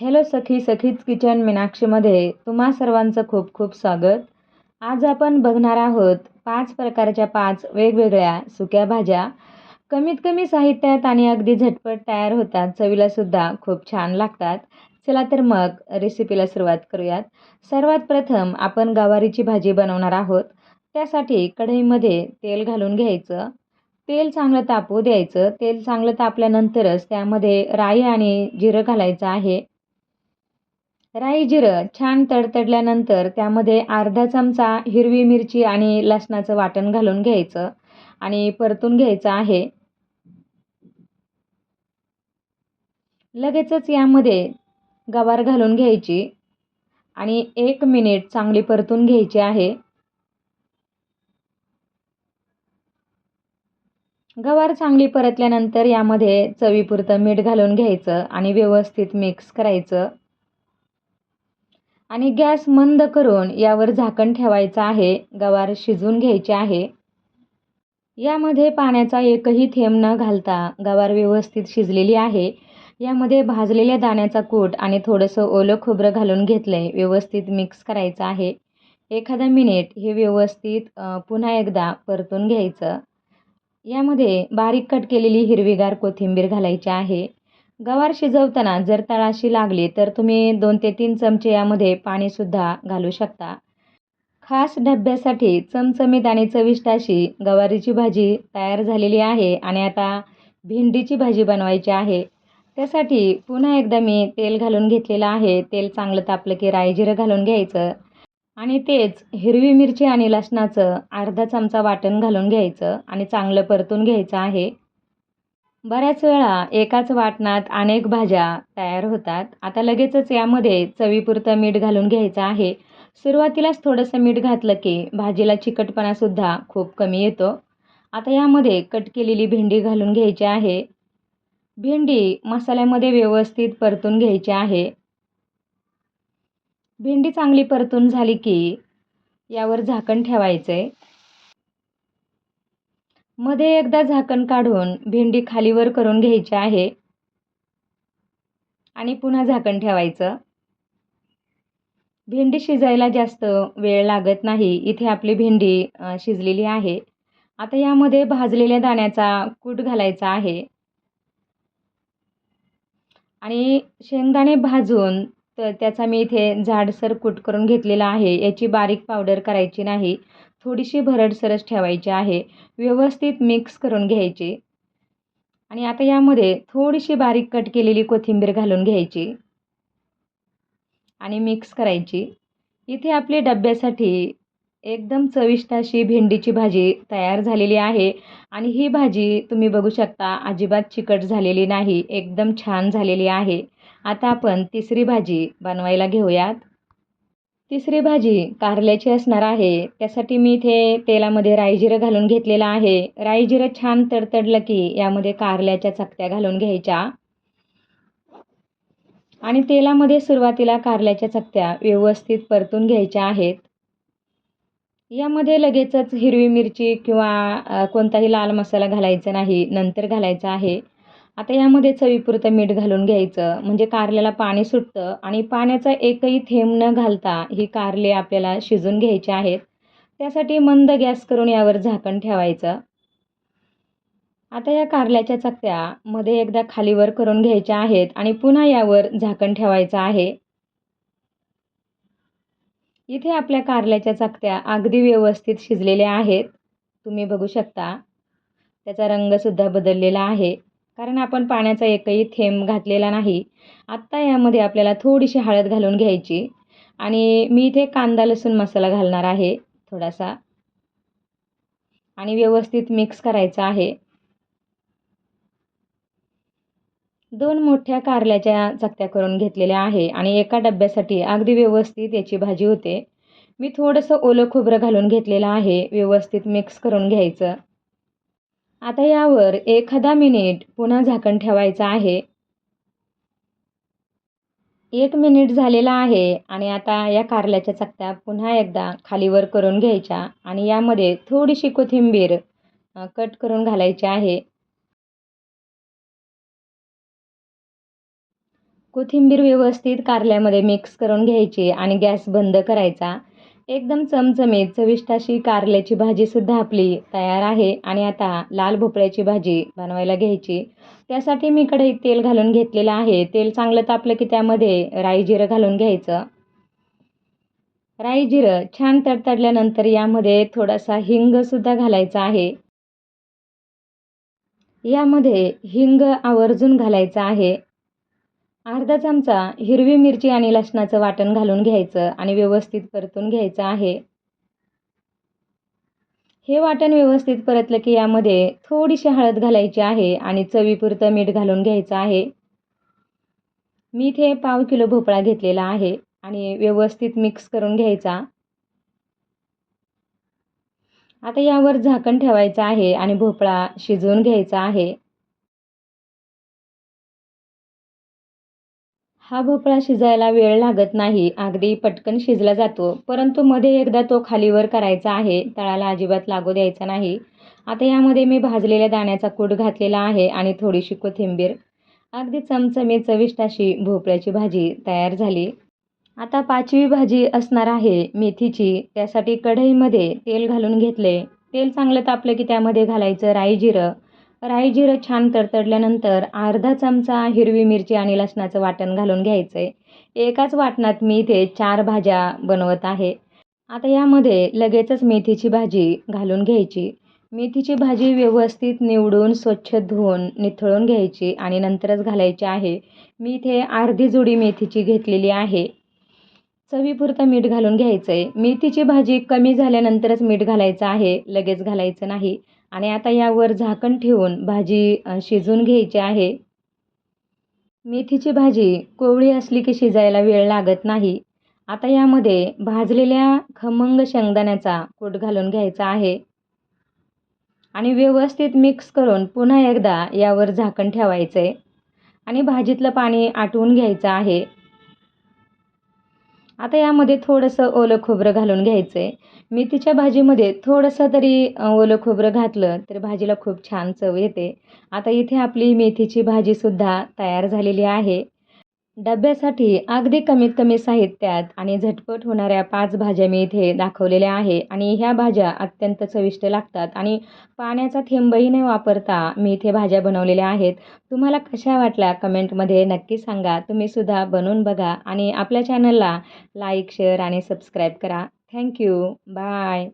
Hello सखी सखीच kitchen मीनाक्षीमध्ये तुम्हा सर्वांचं खूप खूप स्वागत. आज आपण बघणार आहोत पाच प्रकारच्या पाच वेगवेगळ्या सुक्या भाज्या. कमीत कमी साहित्यात आणि अगदी झटपट तयार होतात चवीलासुद्धा खूप छान लागतात. चला तर मग रेसिपीला सुरुवात करूयात. सर्वात प्रथम आपण गवारीची भाजी बनवणार आहोत. त्यासाठी कढईमध्ये तेल घालून घ्यायचं. तेल चांगलं तापू द्यायचं. तेल चांगलं तापल्यानंतरच त्यामध्ये राई आणि जिरं घालायचं आहे. राई जिरं छान तडतडल्यानंतर त्यामध्ये अर्धा चमचा हिरवी मिरची आणि लसणाचं वाटण घालून घ्यायचं आणि परतून घ्यायचं आहे. लगेचच यामध्ये गवार घालून घ्यायची आणि एक मिनिट चांगली परतून घ्यायची आहे. गवार चांगली परतल्यानंतर यामध्ये चवीपुरतं मीठ घालून घ्यायचं आणि व्यवस्थित मिक्स करायचं. आणि गॅस मंद करून यावर झाकण ठेवायचं आहे. गवार शिजवून घ्यायचे आहे. यामध्ये पाण्याचा एकही थेंब न घालता गवार व्यवस्थित शिजलेली आहे. यामध्ये भाजलेल्या दाण्याचा कूट आणि थोडंसं ओलं खोबरं घालून घेतलं आहे व्यवस्थित मिक्स करायचं आहे. एखादा मिनिट हे व्यवस्थित पुन्हा एकदा परतून घ्यायचं. यामध्ये बारीक कट केलेली हिरवीगार कोथिंबीर घालायची आहे. गवार शिजवताना जर तळाशी लागली तर तुम्ही दोन ते तीन चमचे यामध्ये पाणीसुद्धा घालू शकता. खास डब्यासाठी चमचमीत आणि चविष्ट अशी गवारीची भाजी तयार झालेली आहे आणि आता भेंडीची भाजी बनवायची आहे. त्यासाठी पुन्हा एकदा मी तेल घालून घेतलेलं आहे. तेल चांगलं तापलं की राई जिरं घालून घ्यायचं आणि तेच हिरवी मिरची आणि लसणाचं अर्धा चमचा वाटण घालून घ्यायचं आणि चांगलं परतून घ्यायचं आहे. बऱ्याच वेळा एकाच वाटणात अनेक भाज्या तयार होतात. आता लगेचच यामध्ये चवीपुरतं मीठ घालून घ्यायचं आहे. सुरुवातीलाच थोडंसं मीठ घातलं की भाजीला चिकटपणासुद्धा खूप कमी येतो. आता यामध्ये कट केलेली भेंडी घालून घ्यायची आहे. भेंडी मसाल्यामध्ये व्यवस्थित परतून घ्यायची आहे. भेंडी चांगली परतून झाली की यावर झाकण ठेवायचं आहे मध्ये एकदा झाकण काढून भेंडी खालीवर करून घ्यायची आहे. आणि पुन्हा झाकण ठेवायचं. भेंडी शिजायला जास्त वेळ लागत नाही. इथे आपली भेंडी शिजलेली आहे. आता यामध्ये भाजलेल्या दाण्याचा कूट घालायचा आहे. आणि शेंगदाणे भाजून तर त्याचा मी इथे जाडसर कूट करून घेतलेला आहे. याची बारीक पावडर करायची नाही. थोडीशी भरडसरच ठेवायची आहे. व्यवस्थित मिक्स करून घ्यायची. आणि आता यामध्ये थोडीशी बारीक कट केलेली कोथिंबीर घालून घ्यायची. आणि मिक्स करायची. इथे आपले डब्यासाठी एकदम चविष्ट अशी भेंडीची भाजी तयार झालेली आहे. आणि ही भाजी तुम्ही बघू शकता अजिबात चिकट झालेली नाही एकदम छान झालेली आहे. आता आपण तिसरी भाजी बनवायला घेऊयात. तिसरी भाजी कारल्याची असणार आहे. त्यासाठी मी इथे तेलामध्ये रायजिरं घालून घेतलेलं आहे. राईजिरं छान तडतडलं की यामध्ये कारल्याच्या चकत्या घालून घ्यायच्या. आणि तेलामध्ये सुरुवातीला कारल्याच्या चकत्या व्यवस्थित परतून घ्यायच्या आहेत. यामध्ये लगेचच हिरवी मिरची किंवा कोणताही लाल मसाला घालायचा नाही नंतर घालायचा आहे. आता यामध्ये चवीपुरतं मीठ घालून घ्यायचं. म्हणजे कारल्याला पाणी सुटतं आणि पाण्याचा एकही थेंब न घालता ही कारले आपल्याला शिजून घ्यायचे आहेत. त्यासाठी मंद गॅस करून यावर झाकण ठेवायचं. आता या कारल्याच्या चकत्या मध्ये एकदा खालीवर करून घ्यायच्या आहेत आणि पुन्हा यावर झाकण ठेवायचं आहे. इथे आपल्या कारल्याच्या चकत्या अगदी व्यवस्थित शिजलेल्या आहेत. तुम्ही बघू शकता. त्याचा रंगसुद्धा बदललेला आहे. कारण आपण पाण्याचा एकही थेंब घातलेला नाही. आत्ता यामध्ये आपल्याला थोडीशी हळद घालून घ्यायची. आणि मी इथे कांदा लसूण मसाला घालणार आहे थोडासा. आणि व्यवस्थित मिक्स करायचा आहे. दोन मोठ्या कारल्याच्या चकत्या करून घेतलेल्या आहे आणि एका डब्यासाठी अगदी व्यवस्थित याची भाजी होते. मी थोडंसं ओलं खोबरं घालून घेतलेलं आहे व्यवस्थित मिक्स करून घ्यायचं. आता यावर एखादा मिनिट पुन्हा झाकण ठेवायचं आहे. एक मिनिट झालेला आहे आणि आता या कारल्याच्या चकत्या पुन्हा एकदा खालीवर करून घ्यायच्या आणि यामध्ये थोडीशी कोथिंबीर कट करून घालायची आहे. कोथिंबीर व्यवस्थित कारल्यामध्ये मिक्स करून घ्यायची आणि गॅस बंद करायचा. एकदम चमचमीत चविष्ट अशी कारल्याची भाजीसुद्धा आपली तयार आहे. आणि आता लाल भोपळ्याची भाजी बनवायला घ्यायची. त्यासाठी मी कढईत तेल घालून घेतलेलं आहे. तेल चांगलं तापलं की त्यामध्ये राई जिरं घालून घ्यायचं. राई जिरं छान तडतडल्यानंतर यामध्ये थोडासा हिंगसुद्धा घालायचा आहे. यामध्ये हिंग आवर्जून घालायचा आहे. अर्धा चमचा हिरवी मिरची आणि लसणाचं वाटण घालून घ्यायचं आणि व्यवस्थित परतून घ्यायचं आहे. हे वाटण व्यवस्थित परतलं की यामध्ये थोडीशी हळद घालायची आहे आणि चवीपुरतं मीठ घालून घ्यायचं आहे. मी हे पाव किलो भोपळा घेतलेला आहे आणि व्यवस्थित मिक्स करून घ्यायचा. आता यावर झाकण ठेवायचं आहे आणि भोपळा शिजवून घ्यायचा आहे. हा भोपळा शिजायला वेळ लागत नाही. अगदी पटकन शिजला जातो. परंतु मध्ये एकदा तो खालीवर करायचा आहे. तळाला अजिबात लागू द्यायचा नाही. आता यामध्ये मी भाजलेल्या दाण्याचा कूट घातलेला आहे आणि थोडीशी कोथिंबीर अगदी चमचमी चविष्ट अशी भोपळ्याची भाजी तयार झाली. आता पाचवी भाजी असणार आहे मेथीची. त्यासाठी कढईमध्ये तेल घालून घेतले. तेल चांगलं तापलं की त्यामध्ये घालायचं राई जिरं राई जिरं छान तडतडल्यानंतर अर्धा चमचा हिरवी मिरची आणि लसणाचं वाटण घालून घ्यायचं आहे एकाच वाटणात मी इथे चार भाज्या बनवत आहे. आता यामध्ये लगेचच मेथीची भाजी घालून घ्यायची. मेथीची भाजी व्यवस्थित निवडून स्वच्छ धुवून निथळून घ्यायची आणि नंतरच घालायची आहे. मी इथे अर्धी जुडी मेथीची घेतलेली आहे. चवीपुरतं मीठ घालून घ्यायचं आहे मेथीची भाजी कमी झाल्यानंतरच मीठ घालायचं आहे. लगेच घालायचं नाही. आणि आता यावर झाकण ठेवून भाजी शिजवून घ्यायची आहे. मेथीची भाजी कोवळी असली की शिजायला वेळ लागत नाही. आता यामध्ये भाजलेल्या खमंग शेंगदाण्याचा कूट घालून घ्यायचा आहे. आणि व्यवस्थित मिक्स करून पुन्हा एकदा यावर झाकण ठेवायचं आहे आणि भाजीतलं पाणी आटवून घ्यायचं आहे. आता यामध्ये थोडंसं ओलं खोबरं घालून घ्यायचं आहे मेथीच्या भाजीमध्ये थोडंसं तरी ओलं खोबरं घातलं तर भाजीला खूप छान चव येते. आता इथे आपली मेथीची भाजीसुद्धा तयार झालेली आहे. डब्यासाठी अगदी कमीत कमी साहित्यात आणि झटपट होणाऱ्या पाच भाज्या मी इथे दाखवलेल्या आहे आणि ह्या भाज्या अत्यंत चविष्ट लागतात आणि पाण्याचा थेंबही न वापरता मी इथे भाज्या बनवलेल्या आहेत. तुम्हाला कशा वाटल्या कमेंटमध्ये नक्की सांगा. तुम्हीसुद्धा बनवून बघा आणि आपल्या चॅनलला लाईक शेअर आणि सबस्क्राईब करा. Thank you bye